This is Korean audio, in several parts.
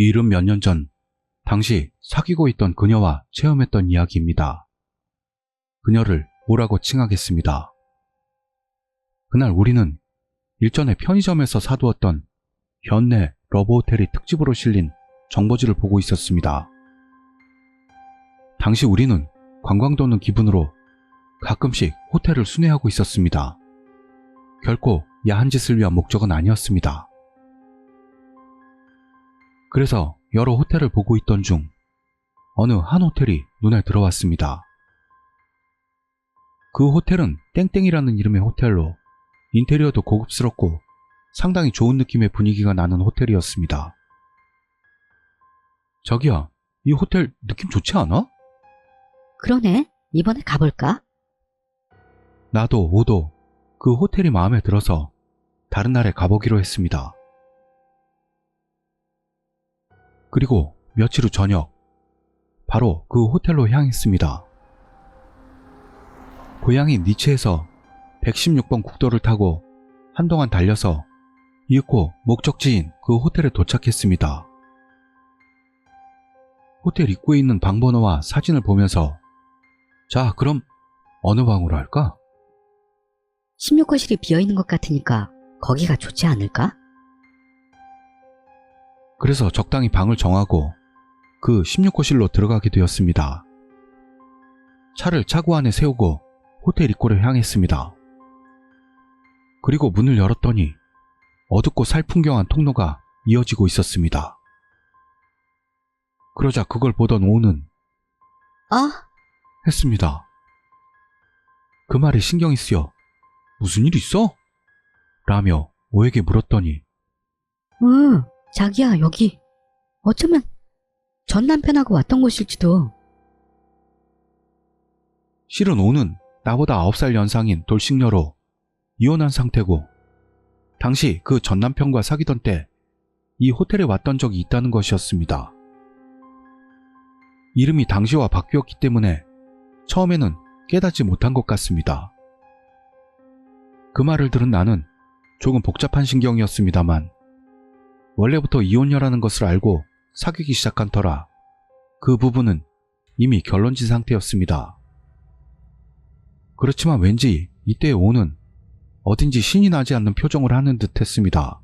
이 일은 몇년 전 당시 사귀고 있던 그녀와 체험했던 이야기입니다. 그녀를 뭐라고 칭하겠습니다. 그날 우리는 일전에 편의점에서 사두었던 현내 러브호텔이 특집으로 실린 정보지를 보고 있었습니다. 당시 우리는 관광 도는 기분으로 가끔씩 호텔을 순회하고 있었습니다. 결코 야한 짓을 위한 목적은 아니었습니다. 그래서 여러 호텔을 보고 있던 중 어느 한 호텔이 눈에 들어왔습니다. 그 호텔은 땡땡이라는 이름의 호텔로 인테리어도 고급스럽고 상당히 좋은 느낌의 분위기가 나는 호텔이었습니다. 저기야, 이 호텔 느낌 좋지 않아? 그러네. 이번에 가볼까? 나도 오도 그 호텔이 마음에 들어서 다른 날에 가보기로 했습니다. 그리고 며칠 후 저녁, 바로 그 호텔로 향했습니다. 고향인 니체에서 116번 국도를 타고 한동안 달려서 이윽고 목적지인 그 호텔에 도착했습니다. 호텔 입구에 있는 방 번호와 사진을 보면서 자, 그럼 어느 방으로 할까? 16호실이 비어있는 것 같으니까 거기가 좋지 않을까? 그래서 적당히 방을 정하고 그 16호실로 들어가게 되었습니다. 차를 차고 안에 세우고 호텔 입구를 향했습니다. 그리고 문을 열었더니 어둡고 살풍경한 통로가 이어지고 있었습니다. 그러자 그걸 보던 오는 아, 했습니다. 그 말에 신경이 쓰여 무슨 일 있어? 라며 오에게 물었더니 응, 자기야, 여기. 어쩌면 전 남편하고 왔던 곳일지도. 실은 오는 나보다 9살 연상인 돌싱녀로 이혼한 상태고 당시 그 전 남편과 사귀던 때 이 호텔에 왔던 적이 있다는 것이었습니다. 이름이 당시와 바뀌었기 때문에 처음에는 깨닫지 못한 것 같습니다. 그 말을 들은 나는 조금 복잡한 신경이었습니다만 원래부터 이혼녀라는 것을 알고 사귀기 시작한 터라 그 부분은 이미 결론진 상태였습니다. 그렇지만 왠지 이때 오는 어딘지 신이 나지 않는 표정을 하는 듯 했습니다.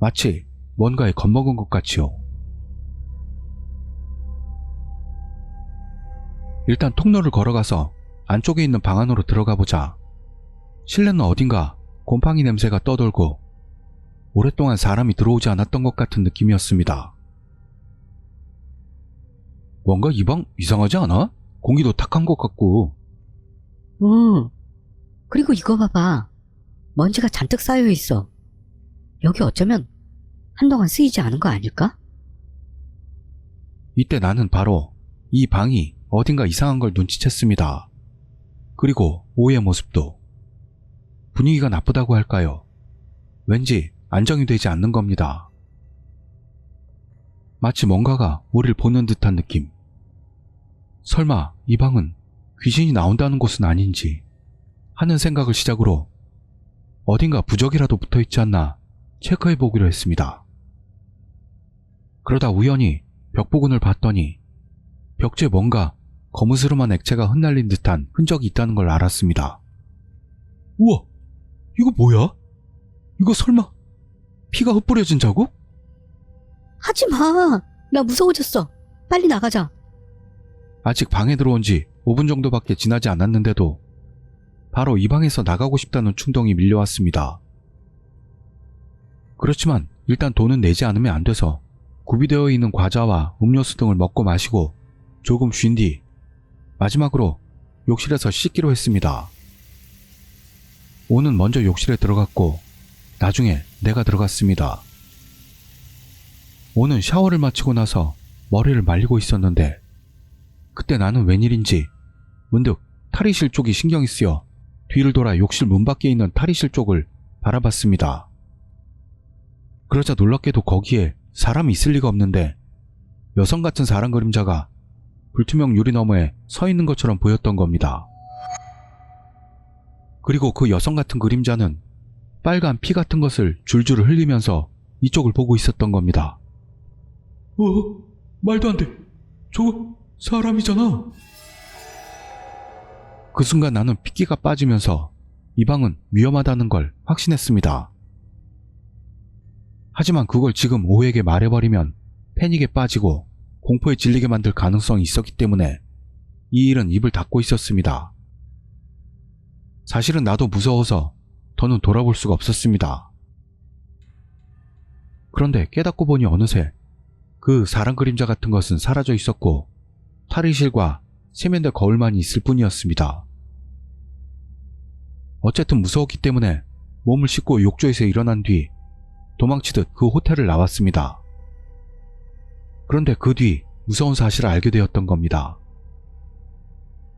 마치 뭔가에 겁먹은 것 같이요. 일단 통로를 걸어가서 안쪽에 있는 방 안으로 들어가 보자. 실내는 어딘가 곰팡이 냄새가 떠돌고 오랫동안 사람이 들어오지 않았던 것 같은 느낌이었습니다. 뭔가 이 방 이상하지 않아? 공기도 탁한 것 같고 응. 그리고 이거 봐봐. 먼지가 잔뜩 쌓여 있어. 여기 어쩌면 한동안 쓰이지 않은 거 아닐까? 이때 나는 바로 이 방이 어딘가 이상한 걸 눈치챘습니다. 그리고 오의 모습도 분위기가 나쁘다고 할까요? 왠지 안정이 되지 않는 겁니다. 마치 뭔가가 우리를 보는 듯한 느낌. 설마 이 방은 귀신이 나온다는 곳은 아닌지 하는 생각을 시작으로 어딘가 부적이라도 붙어 있지 않나 체크해 보기로 했습니다. 그러다 우연히 벽 부근을 봤더니 벽지에 뭔가 거무스름한 액체가 흩날린 듯한 흔적이 있다는 걸 알았습니다. 우와, 이거 뭐야? 이거 설마 피가 흩뿌려진 자국? 하지 마. 나 무서워졌어. 빨리 나가자. 아직 방에 들어온 지 5분 정도밖에 지나지 않았는데도 바로 이 방에서 나가고 싶다는 충동이 밀려왔습니다. 그렇지만 일단 돈은 내지 않으면 안 돼서 구비되어 있는 과자와 음료수 등을 먹고 마시고 조금 쉰 뒤 마지막으로 욕실에서 씻기로 했습니다. 오는 먼저 욕실에 들어갔고 나중에 내가 들어갔습니다. 오는 샤워를 마치고 나서 머리를 말리고 있었는데 그때 나는 웬일인지 문득 탈의실 쪽이 신경이 쓰여 뒤를 돌아 욕실 문 밖에 있는 탈의실 쪽을 바라봤습니다. 그러자 놀랍게도 거기에 사람이 있을 리가 없는데 여성 같은 사람 그림자가 불투명 유리 너머에 서 있는 것처럼 보였던 겁니다. 그리고 그 여성 같은 그림자는 빨간 피 같은 것을 줄줄 흘리면서 이쪽을 보고 있었던 겁니다. 어? 말도 안 돼. 저거 사람이잖아. 그 순간 나는 핏기가 빠지면서 이 방은 위험하다는 걸 확신했습니다. 하지만 그걸 지금 오에게 말해버리면 패닉에 빠지고 공포에 질리게 만들 가능성이 있었기 때문에 이 일은 입을 닫고 있었습니다. 사실은 나도 무서워서 더는 돌아볼 수가 없었습니다. 그런데 깨닫고 보니 어느새 그 사람 그림자 같은 것은 사라져 있었고 탈의실과 세면대 거울만 있을 뿐이었습니다. 어쨌든 무서웠기 때문에 몸을 씻고 욕조에서 일어난 뒤 도망치듯 그 호텔을 나왔습니다. 그런데 그 뒤 무서운 사실을 알게 되었던 겁니다.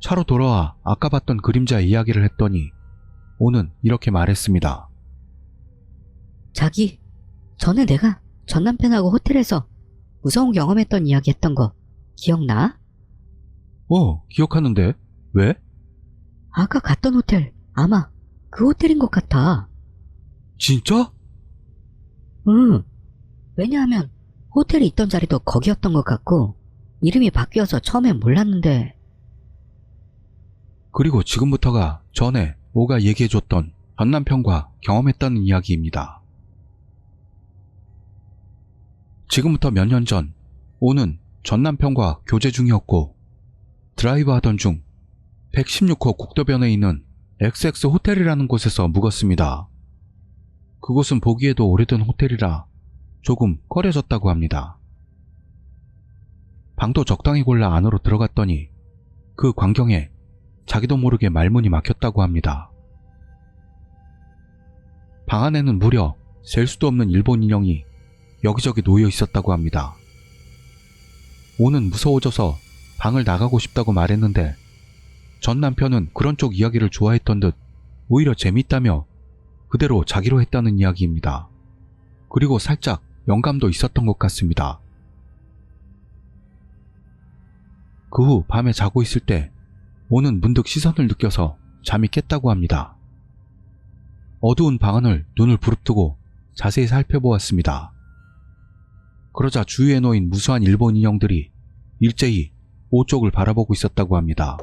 차로 돌아와 아까 봤던 그림자의 이야기를 했더니 오는 이렇게 말했습니다. 자기, 전에 내가 전 남편하고 호텔에서 무서운 경험했던 이야기 했던 거 기억나? 어, 기억하는데? 왜? 아까 갔던 호텔, 아마 그 호텔인 것 같아. 진짜? 응. 왜냐하면 호텔이 있던 자리도 거기였던 것 같고 이름이 바뀌어서 처음엔 몰랐는데 그리고 지금부터가 전에 오가 얘기해줬던 전 남편과 경험했다는 이야기입니다. 지금부터 몇 년 전, 오는 전 남편과 교제 중이었고, 드라이브 하던 중 116호 국도변에 있는 XX 호텔이라는 곳에서 묵었습니다. 그곳은 보기에도 오래된 호텔이라 조금 꺼려졌다고 합니다. 방도 적당히 골라 안으로 들어갔더니 그 광경에 자기도 모르게 말문이 막혔다고 합니다. 방 안에는 무려 셀 수도 없는 일본 인형이 여기저기 놓여 있었다고 합니다. 오는 무서워져서 방을 나가고 싶다고 말했는데 전 남편은 그런 쪽 이야기를 좋아했던 듯 오히려 재밌다며 그대로 자기로 했다는 이야기입니다. 그리고 살짝 영감도 있었던 것 같습니다. 그 후 밤에 자고 있을 때 오는 문득 시선을 느껴서 잠이 깼다고 합니다. 어두운 방 안을 눈을 부릅뜨고 자세히 살펴보았습니다. 그러자 주위에 놓인 무수한 일본 인형들이 일제히 오 쪽을 바라보고 있었다고 합니다.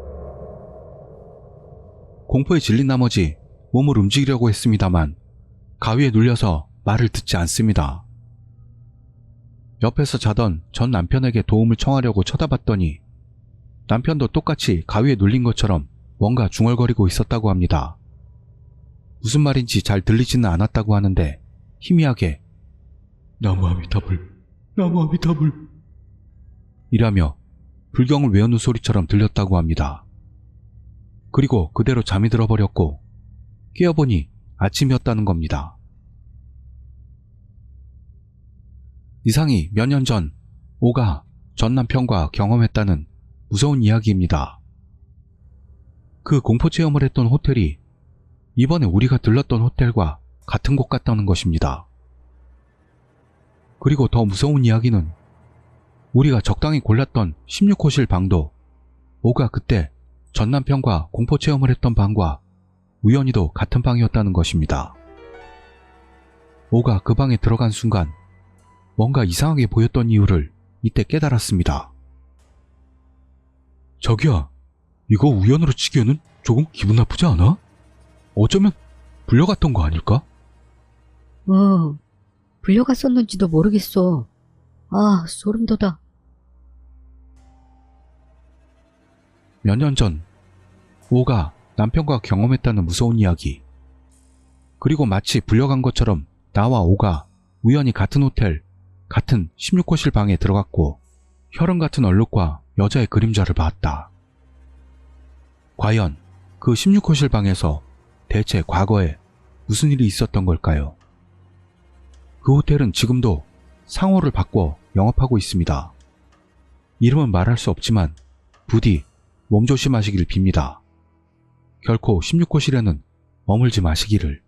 공포에 질린 나머지 몸을 움직이려고 했습니다만 가위에 눌려서 말을 듣지 않습니다. 옆에서 자던 전 남편에게 도움을 청하려고 쳐다봤더니 남편도 똑같이 가위에 눌린 것처럼 뭔가 중얼거리고 있었다고 합니다. 무슨 말인지 잘 들리지는 않았다고 하는데 희미하게 나무 아미타불, 나무 아미타불 이라며 불경을 외우는 소리처럼 들렸다고 합니다. 그리고 그대로 잠이 들어버렸고 깨어보니 아침이었다는 겁니다. 이상이 몇 년 전 오가 전 남편과 경험했다는 무서운 이야기입니다. 그 공포 체험을 했던 호텔이 이번에 우리가 들렀던 호텔과 같은 곳 같다는 것입니다. 그리고 더 무서운 이야기는 우리가 적당히 골랐던 16호실 방도 오가 그때 전 남편과 공포 체험을 했던 방과 우연히도 같은 방이었다는 것입니다. 오가 그 방에 들어간 순간 뭔가 이상하게 보였던 이유를 이때 깨달았습니다. 저기야, 이거 우연으로 치기에는 조금 기분 나쁘지 않아? 어쩌면 불려갔던 거 아닐까? 어, 불려갔었는지도 모르겠어. 아, 소름 돋아. 몇 년 전, 오가 남편과 경험했다는 무서운 이야기. 그리고 마치 불려간 것처럼 나와 오가 우연히 같은 호텔, 같은 16호실 방에 들어갔고, 혈흔 같은 얼룩과 여자의 그림자를 봤다. 과연 그 16호실 방에서 대체 과거에 무슨 일이 있었던 걸까요? 그 호텔은 지금도 상호를 바꿔 영업하고 있습니다. 이름은 말할 수 없지만 부디 몸조심하시길 빕니다. 결코 16호실에는 머물지 마시기를.